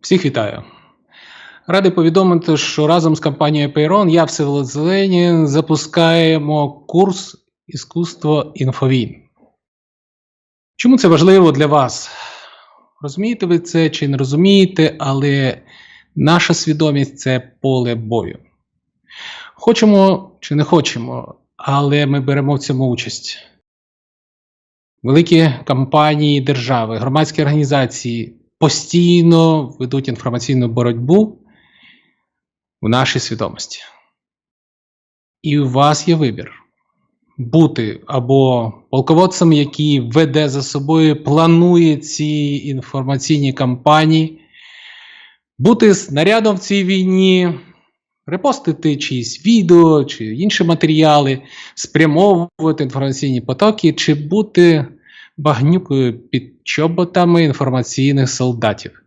Всіх вітаю. Радий повідомити, що разом з компанією Payron я Всеволод Зеленін запускаємо курс Іскусство інфовійн. Чому це важливо для вас? Розумієте ви це чи не розумієте, але наша свідомість це поле бою. Хочемо чи не хочемо, але ми беремо в цьому участь. Великі компанії, держави, громадські організації постійно ведуть інформаційну боротьбу в нашій свідомості. І у вас є вибір бути або полководцем, який веде за собою, планує ці інформаційні кампанії, бути снарядом в цій війні, репостити чиїсь відео чи інші матеріали, спрямовувати інформаційні потоки, чи бути багнюкою під чоботами інформаційних солдатів.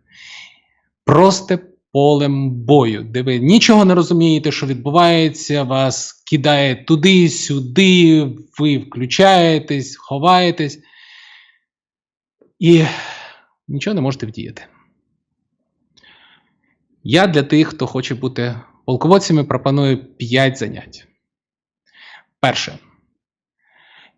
Просто полем бою, де ви нічого не розумієте, що відбувається, вас кидає туди-сюди, ви включаєтесь, ховаєтесь і нічого не можете вдіяти. Я для тих, хто хоче бути полководцями, пропоную 5 занять. Перше.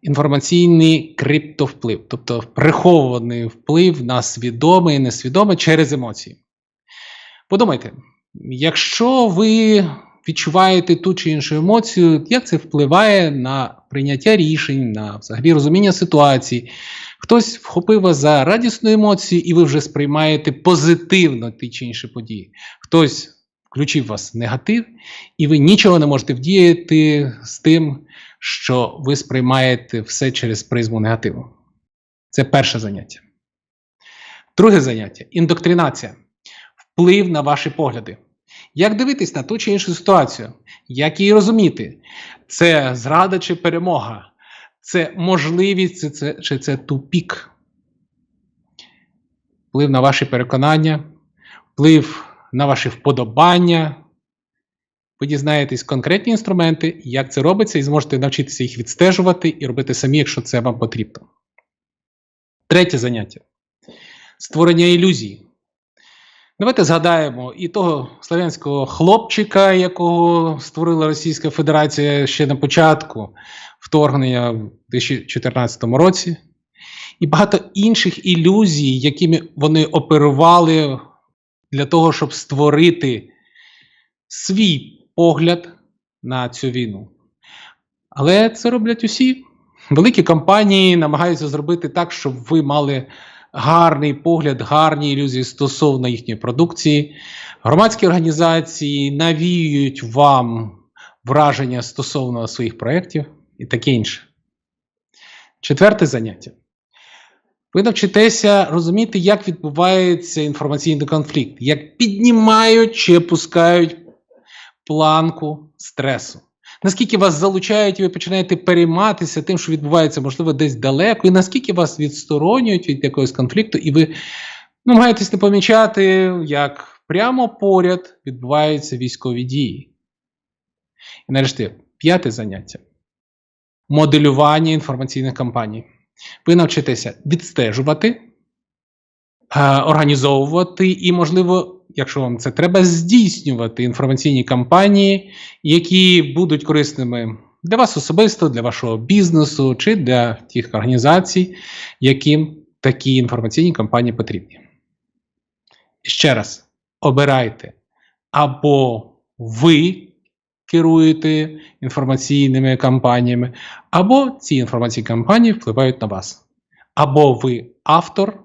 Інформаційний криптовплив, тобто прихований вплив на свідоме і несвідоме через емоції. Подумайте, якщо ви відчуваєте ту чи іншу емоцію, як це впливає на прийняття рішень, на взагалі розуміння ситуації. Хтось вхопив вас за радісну емоцію, і ви вже сприймаєте позитивно ті чи інші події. Хтось включив вас негатив, і ви нічого не можете вдіяти з тим, що ви сприймаєте все через призму негативу. Це перше заняття. Друге заняття індоктринація. Вплив на ваші погляди. Як дивитись на ту чи іншу ситуацію? Як її розуміти? Це зрада чи перемога? Це можливість чи це, чи це тупік? Вплив на ваші переконання, вплив на ваші вподобання. Ви дізнаєтесь конкретні інструменти, як це робиться, і зможете навчитися їх відстежувати і робити самі, якщо це вам потрібно. Третє заняття створення ілюзії. Давайте згадаємо і того славянського хлопчика, якого створила Російська Федерація ще на початку вторгнення в 2014 році, і багато інших ілюзій, якими вони оперували для того, щоб створити свій погляд на цю війну. Але це роблять усі. Великі компанії намагаються зробити так, щоб ви мали гарний погляд, гарні ілюзії стосовно їхньої продукції. Громадські організації навіюють вам враження стосовно своїх проєктів і таке інше. Четверте заняття. Ви навчитеся розуміти, як відбувається інформаційний конфлікт, як піднімають чи опускають планку стресу. Наскільки вас залучають, і ви починаєте перейматися тим, що відбувається, можливо, десь далеко, і наскільки вас відсторонюють від якогось конфлікту, і ви намагаєтесь не помічати, як прямо поряд відбуваються військові дії. І нарешті п'яте заняття моделювання інформаційних кампаній. Ви навчитеся відстежувати, е, організовувати і, можливо, якщо вам це треба, здійснювати інформаційні кампанії, які будуть корисними для вас особисто, для вашого бізнесу чи для тих організацій, яким такі інформаційні кампанії потрібні. Ще раз, обирайте або ви керуєте інформаційними кампаніями, або ці інформаційні кампанії впливають на вас. Або ви автор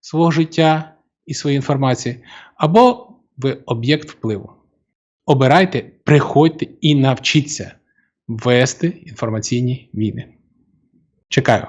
свого життя і своєї інформації, або ви об'єкт впливу. Обирайте, приходьте і навчіться вести інформаційні війни. Чекаю.